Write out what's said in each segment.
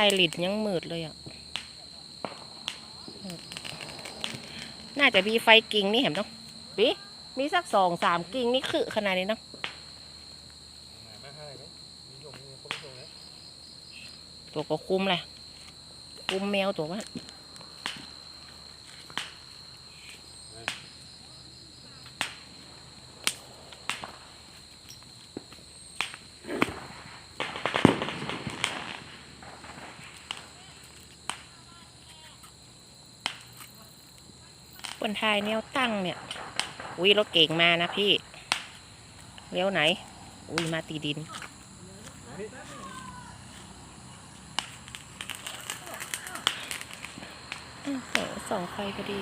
ายลิดยังมืดเลยอะมืดน่าจะมีไฟกิ่งนี่เห็นเนาะปีมีสักสองสามกิ่งนี่คือขนาดนี้เนาะมาให้ไหมมีหยงมีคนหยงนะตัวก็คุมแหละ คุมแมวตัวว่า บนทายแนวตั้งเนี่ยอุ้ยรถเก่งมานะพี่เลี้ยวไหน อุ้ยมาตีดินอ้าวโหส่องไฟพอดี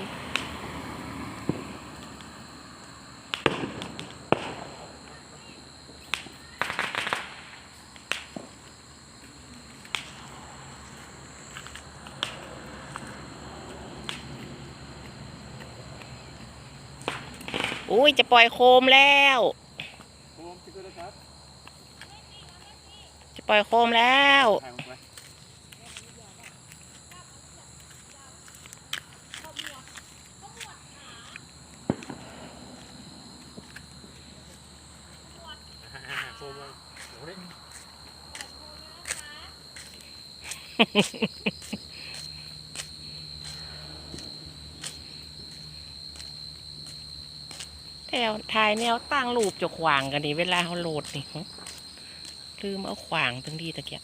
อุ้ยจะปล่อยโคมแล้วจะปล่อยโคมแล้วถ่ายลงไปอ่าโคมเลยโอ้ย แถวถ่ายแนวตั้งรูปจะขวางกันนี่เวลาเขาโหลดนี่ลืมเอาขวางตั้งดีตะเกียบ